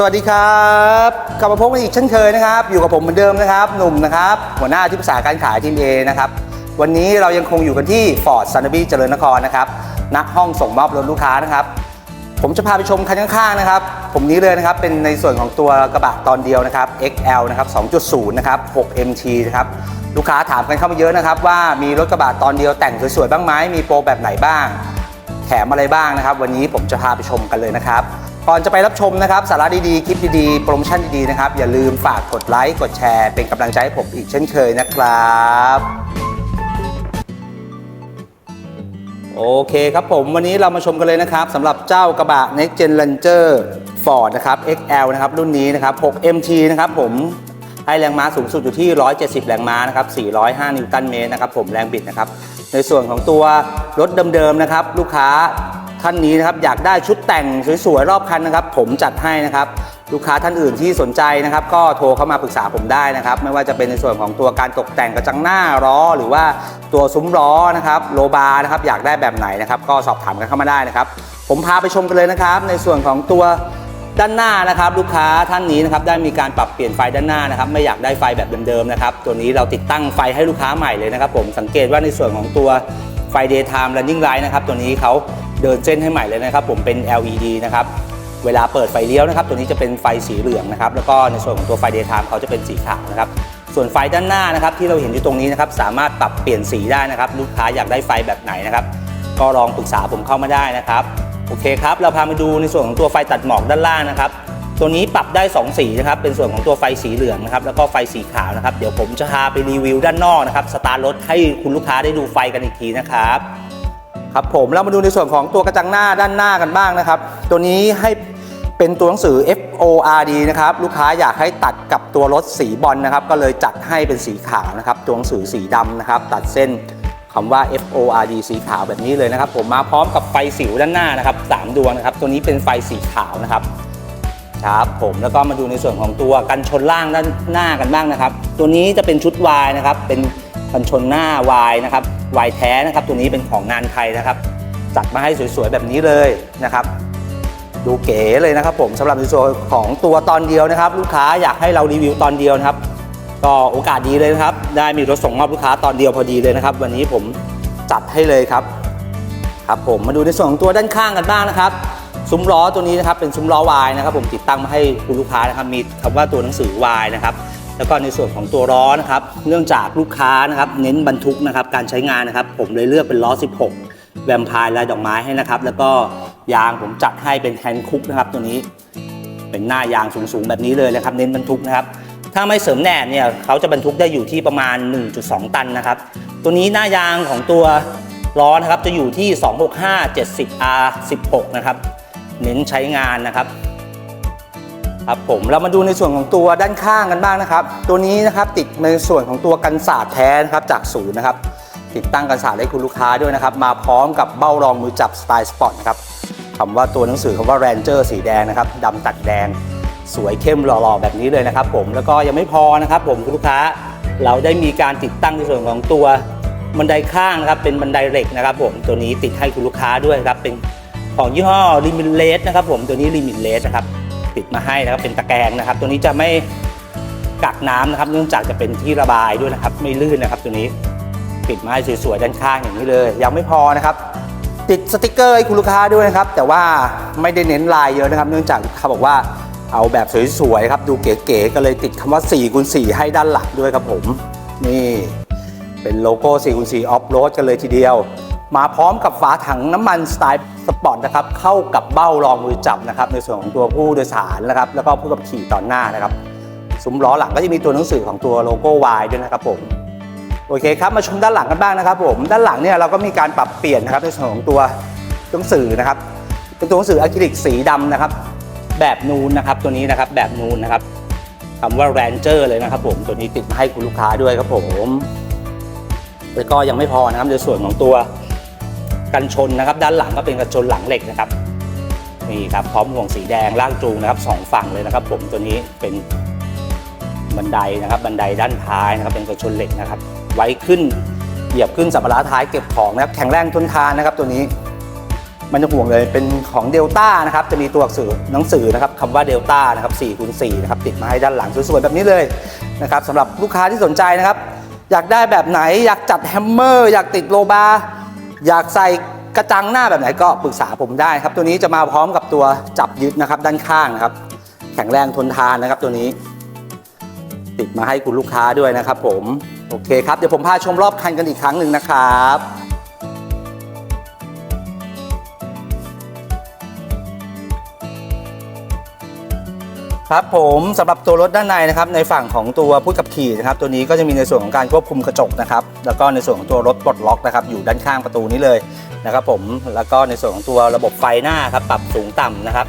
สวัสดีครับกลับมาพบกันอีกเช่นเคยนะครับ อยู่กับผมเหมือนเดิมนะครับ หนุ่มนะครับ หัวหน้าที่ปรึกษาการขายทีมเอนะครับ วันนี้เรายังคงอยู่กันที่ฟอร์ดซันนบีเจริญนครนะครับณห้องส่งมอบรถลูกค้านะครับ ผมจะพาไปชมคันข้างๆนะครับ ผมนี้เลยนะครับ เป็นในส่วนของตัวกระบะตอนเดียวนะครับ XL นะครับ 2.0 นะครับ 6 MT นะครับ ลูกค้าถามกันเข้ามาเยอะนะครับ ว่ามีรถกระบะตอนเดียวแต่งสวยๆบ้างไหมมีโปรแบบไหนบ้าง แถมอะไรบ้างนะครับ วันนี้ผมจะพาไปชมกันเลยนะครับ ก่อนจะไปรับชมนะครับสาระดีๆ คลิปดีๆ โปรโมชั่นดีๆ นะครับ อย่าลืมฝากกดไลค์ กดแชร์ เป็นกำลังใจให้ผมอีกเช่นเคยนะครับโอเคครับผมวันนี้เรามาชมกันเลยนะครับสำหรับเจ้ากระบะ Next Gen Ranger Ford นะครับ XL นะครับรุ่นนี้นะครับ 6 MT นะครับผมให้แรงม้าสูงสุดอยู่ที่ 170 แรงม้านะครับ 405 นิวตันเมตรนะครับผมแรงบิดนะครับ ในส่วนของตัวรถเดิมๆนะครับ ลูกค้า ท่านนี้นะครับอยากได้ชุดแต่งสวยๆรอบคันนะครับ ผมจัดให้นะครับ ลูกค้าท่านอื่นที่สนใจนะครับ ก็โทรเข้ามาปรึกษาผมได้นะครับ ไม่ว่าจะเป็นในส่วนของตัวการตกแต่งกระจังหน้าล้อหรือว่าตัวซุ้มล้อนะครับโลบาร์นะครับอยากได้แบบไหนนะครับ ก็สอบถามกันเข้ามาได้นะครับ ผมพาไปชมกันเลยนะครับ ในส่วนของตัวด้านหน้านะครับลูกค้าท่านนี้นะครับได้มีการปรับเปลี่ยนไฟด้านหน้านะครับไม่อยากได้ไฟแบบเดิมๆนะครับตัวนี้เราติดตั้งไฟให้ลูกค้าใหม่เลยนะครับ ผมสังเกตว่าในส่วนของตัวไฟ daytime running light นะครับตัวนี้เขา เดินเส้นให้ใหม่เลยนะครับ ผมเป็น LED นะครับเวลาเปิดไฟเลี้ยวนะครับ ตัวนี้จะเป็นไฟสีเหลืองนะครับ แล้วก็ในส่วนของตัวไฟเดย์ไทม์เขาจะเป็นสีขาวนะครับ ส่วนไฟด้านหน้านะครับ ที่เราเห็นอยู่ตรงนี้นะครับ สามารถปรับเปลี่ยนสีได้นะครับ ลูกค้าอยากได้ไฟแบบไหนนะครับ ก็ลองปรึกษาผมเข้ามาได้นะครับ โอเคครับ เราพามาดูในส่วนของตัวไฟตัดหมอกด้านล่างนะครับ ตัวนี้ปรับได้ 2 สีนะครับ เป็นส่วนของตัวไฟสีเหลืองนะครับ แล้วก็ไฟสีขาวนะครับ เดี๋ยวผมจะพาไปรีวิวด้านนอกนะครับ สตาร์ทรถให้คุณลูกค้าได้ดูไฟกันอีกทีนะครับ ครับผมเรามาดูในส่วนของตัวกระจังหน้าด้านหน้ากันบ้างนะครับ ตัวนี้ให้เป็นตัวหนังสือ FORD นะครับลูกค้าอยากให้ตัดกับตัวรถสีบอลนะครับ ก็เลยจัดให้เป็นสีขาวนะครับ ตัวหนังสือสีดำนะครับ ตัดเส้นคำว่า FORD สีขาวแบบนี้เลยนะครับ ผมมาพร้อมกับไฟสิวด้านหน้านะครับสามดวงนะครับ ตัวนี้เป็นไฟสีขาวนะครับครับผมแล้วก็มาดูในส่วนของตัวกันชนล่างด้านหน้ากันบ้างนะครับ ตัวนี้จะเป็นชุดวายนะครับ เป็นกันชนหน้าวายนะครับ วายแท้นะครับ ตัวนี้เป็นของงานไทยนะครับ จัดมาให้สวยๆแบบนี้เลยนะครับ ดูเก๋เลยนะครับ ผมสำหรับในส่วนของตัวตอนเดียวนะครับ ลูกค้าอยากให้เรารีวิวตอนเดียวนะครับ ก็โอกาสดีเลยนะครับ ได้มีรถส่งมอบลูกค้าตอนเดียวพอดีเลยนะครับ วันนี้ผมจัดให้เลยครับครับผมมาดูในส่วนของตัวด้านข้างกันบ้างนะครับซุ้มล้อตัวนี้นะครับเป็นซุ้มล้อวายนะครับ ผมติดตั้งมาให้คุณลูกค้านะครับมีคำว่าตัวหนังสือวายนะครับ แล้วก็ในส่วนของตัวล้อนะครับ เนื่องจากลูกค้านะครับเน้นบรรทุกนะครับการใช้งานนะครับ ผมเลยเลือกเป็นล้อ 16 แวมพร์ลายดอกไม้ให้นะครับ แล้วก็ยางผมจัดให้เป็นแฮนด์คุกนะครับตัวนี้ เป็นหน้ายางสูงๆ แบบนี้เลยนะครับ เน้นบรรทุกนะครับ ถ้าไม่เสริมแหนบเนี่ยเขาจะบรรทุกได้อยู่ที่ประมาณ 1.2 ตันนะครับ ตัวนี้หน้ายางของตัวล้อนะครับจะอยู่ที่ 265 70 R 16 นะครับ เน้นใช้งานนะครับ ครับผมเรามาดูในส่วนของตัวด้านข้างกันบ้างนะครับ ตัวนี้นะครับติดในส่วนของตัวกันศาสตร์แท้นะครับจากศูนย์นะครับ ติดตั้งกันศาสตร์ให้คุณลูกค้าด้วยนะครับ มาพร้อมกับเบ้ารองมือจับสไตล์สปอร์ตครับคำว่าตัวหนังสือคำว่า Ranger สีแดงนะครับดำตัดแดง สวยเข้มหล่อๆแบบนี้เลยนะครับ ผมแล้วก็ยังไม่พอนะครับ ผมคุณลูกค้าเราได้มีการติดตั้งในส่วนของตัวบันไดข้างนะครับ เป็นบันไดเหล็กนะครับ ผมตัวนี้ติดให้คุณลูกค้าด้วยครับเป็นของยี่ห้อลิมิเลสนะครับ ผมตัวนี้ลิมิเลสนะครับิดมาให้นะครับเป็นตะแกรงนะครับ ตัวนี้จะไม่กักน้ำนะครับเนื่องจากจะเป็นที่ระบายด้วยนะครับ ไม่ลื่นนะครับ ตัวนี้ปิดมาให้สวยๆด้านข้างอย่างนี้เลย ยังไม่พอนะครับ ติดสติกเกอร์ให้คุณลูกค้าด้วยนะครับ แต่ว่าไม่ได้เน้นลายเยอะนะครับ เนื่องจากลูกค้าบอกว่าเอาแบบสวยๆครับดูเก๋ๆก็เลยติดคำว่า4คูณ4ให้ด้านหลังด้วยครับผม นี่ เป็นโลโก้4คูณ4ออฟโรดกันเลยทีเดียว มาพร้อมกับฝาถังน้ำมันสไตล์สปอร์ตนะครับเข้ากับเบ้ารองมือจับนะครับในส่วนของตัวผู้โดยสารนะครับแล้วก็ผู้ขับขี่ตอนหน้านะครับซุ้มล้อหลังก็จะมีตัวหนังสือของตัวโลโก้ Y ด้วยนะครับผมโอเคครับมาชมด้านหลังกันบ้างนะครับผมด้านหลังเนี่ยเราก็มีการปรับเปลี่ยนนะครับในส่วนของตัวหนังสือนะครับเป็นตัวหนังสืออะคริลิกสีดำนะครับ แบบนูนนะครับตัวนี้นะครับแบบนูนนะครับคำว่า Ranger เลยนะครับผมตัวนี้ติดมาให้คุณลูกค้าด้วยครับผมแล้วก็ยังไม่พอนะครับในส่วนของตัว กันชนนะครับ ด้านหลังก็เป็นกันชนหลังเหล็กนะครับนี่ครับพร้อมห่วงสีแดงล่างจูงนะครับสองฝั่งเลยนะครับ ผมตัวนี้เป็นบันไดนะครับ บันไดด้านท้ายนะครับ เป็นกันชนเหล็กนะครับ ไว้ขึ้นเหยียบขึ้นสัมภาระท้ายเก็บของนะครับ แข็งแรงทนทานนะครับ ตัวนี้ มันจะห่วงเลยเป็นของเดลต้านะครับ จะมีตัวอักษรหนังสือนะครับคำว่าเดลต้านะครับ4คูณ4นะครับติดมาให้ด้านหลังสวยๆแบบนี้เลยนะครับสำหรับลูกค้าที่สนใจนะครับ อยากได้แบบไหนอยากจัดแฮมเมอร์อยากติดโลบาร์ อยากใส่กระจังหน้าแบบไหนก็ปรึกษาผมได้ครับ ตัวนี้จะมาพร้อมกับตัวจับยึดนะครับ ด้านข้างนะครับ แข็งแรงทนทานนะครับตัวนี้ ติดมาให้คุณลูกค้าด้วยนะครับ ผมโอเคครับเดี๋ยวผมพาชมรอบคันกันอีกครั้งหนึ่งนะครับ ครับผมสำหรับตัวรถด้านในนะครับในฝั่งของตัวผู้ขับขี่นะครับตัวนี้ก็จะมีในส่วนของการควบคุมกระจกนะครับแล้วก็ในส่วนของตัวรถปลดล็อกนะครับอยู่ด้านข้างประตูนี้เลยนะครับผมแล้วก็ในส่วนของตัวระบบไฟหน้าครับปรับสูงต่ำนะครับ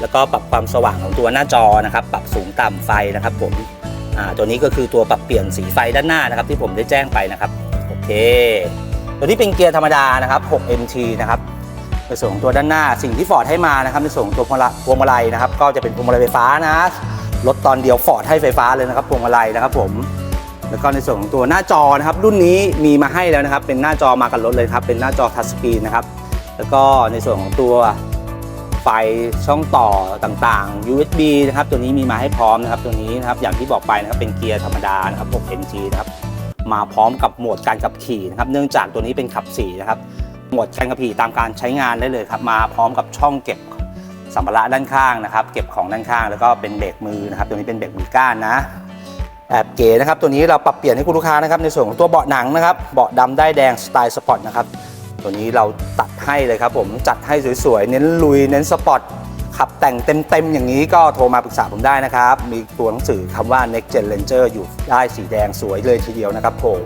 แล้วก็ปรับความสว่างของตัวหน้าจอนะครับปรับสูงต่ำไฟนะครับผมอ่าตัวนี้ก็คือตัวปรับเปลี่ยนสีไฟด้านหน้านะครับที่ผมได้แจ้งไปนะครับโอเค ตัวนี้เป็นเกียร์ธรรมดานะครับ 6 MT นะครับ ในส่วนของตัวด้านหน้าสิ่งที่ฟอร์ดให้มานะครับในส่วนของตัวพวงมาลัยนะครับก็จะเป็นพวงมาลัยไฟฟ้านะรถตอนเดียวฟอร์ดให้ไฟฟ้าเลยนะครับพวงมาลัยนะครับผมแล้วก็ในส่วนของตัวหน้าจอนะครับรุ่นนี้มีมาให้แล้วนะครับเป็นหน้าจอมากับรถเลยครับเป็นหน้าจอทัชสกรีนนะครับแล้วก็ในส่วนของตัวไฟช่องต่อต่างๆ USB นะครับตัวนี้มีมาให้พร้อมนะครับตัวนี้นะครับอย่างที่บอกไปนะครับเป็นเกียร์ธรรมดานะครับ 6MG นะครับมาพร้อมกับโหมดการขับขี่นะครับเนื่องจากตัวนี้เป็นขับ4นะครับ หมดการขับขี่ตามการใช้งานได้เลยครับมาพร้อมกับช่องเก็บสัมภาระด้านข้างนะครับ เก็บของด้านข้างแล้วก็เป็นเบรกมือนะครับ ตัวนี้เป็นเบรกมือก้านนะแอบเก๋นะครับ ตัวนี้เราปรับเปลี่ยนให้คุณลูกค้านะครับในส่วนของตัวเบาะหนังนะครับเบาะดำได้แดงสไตล์สปอร์ตนะครับตัวนี้เราตัดให้เลยครับผมจัดให้สวยๆ เน้นลุยเน้นสปอร์ตขับแต่งเต็มๆ อย่างนี้ก็โทรมาปรึกษาผมได้นะครับ มีตัวหนังสือคำว่า Next Gen Ranger อยู่ได้สีแดงสวยเลยทีเดียวนะครับผม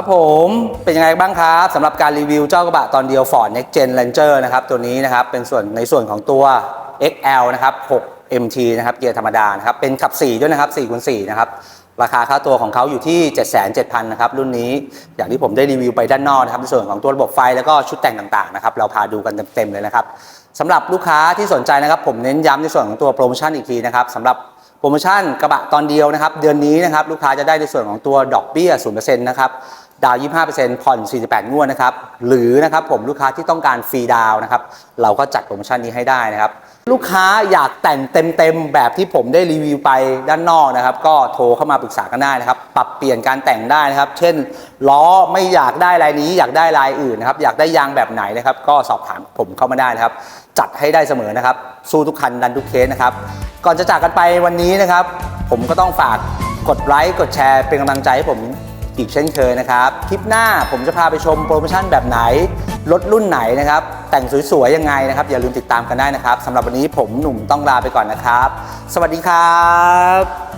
ครับผมเป็นยังไงบ้างครับสำหรับการรีวิวเจ้ากระบะตอนเดียว Ford Next Gen Ranger นะครับตัวนี้นะครับเป็นส่วนในส่วนของตัว XL นะครับ6 MT นะครับเกียร์ธรรมดานะครับเป็นขับ 4 ด้วยนะครับ4คูณ4นะครับราคาค่าตัวของเขาอยู่ที่ 77,000นะครับรุ่นนี้อย่างที่ผมได้รีวิวไปด้านนอกนะครับในส่วนของตัวระบบไฟแล้วก็ชุดแต่งต่างๆนะครับเราพาดูกันเต็มๆเลยนะครับสำหรับลูกค้าที่สนใจนะครับผมเน้นย้ำในส่วนของตัวโปรโมชั่นอีกทีนะครับสำหรับโปรโมชั่นกระบะตอนเดียวนะครับเดือนนี้นะครับลูกค้าจะได้ในส่วนของตัวดอกเบี้ย0%นะครับ ดาว 25%ผ่อน 48 งวดนะครับ หรือนะครับผมลูกค้าที่ต้องการฟรีดาวนะครับ เราก็จัดโปรโมชั่นนี้ให้ได้นะครับ ลูกค้าอยากแต่งเต็มๆ แบบที่ผมได้รีวิวไปด้านนอกนะครับ ก็โทรเข้ามาปรึกษากันได้นะครับ ปรับเปลี่ยนการแต่งได้นะครับ เช่น ล้อไม่อยากได้ลายนี้อยากได้ลายอื่นนะครับ อยากได้ยางแบบไหนนะครับ ก็สอบถามผมเข้ามาได้นะครับ จัดให้ได้เสมอนะครับ สู้ทุกคันดันทุกเคสนะครับ ก่อนจะจากกันไปวันนี้นะครับ ผมก็ต้องฝากกดไลค์กดแชร์เป็นกำลังใจให้ผม อีกเช่นเคยนะครับ คลิปหน้าผมจะพาไปชมโปรโมชั่นแบบไหน รถรุ่นไหนนะครับ แต่งสวยๆยังไงนะครับ อย่าลืมติดตามกันได้นะครับสำหรับวันนี้ผมหนุ่มต้องลาไปก่อนนะครับ สวัสดีครับ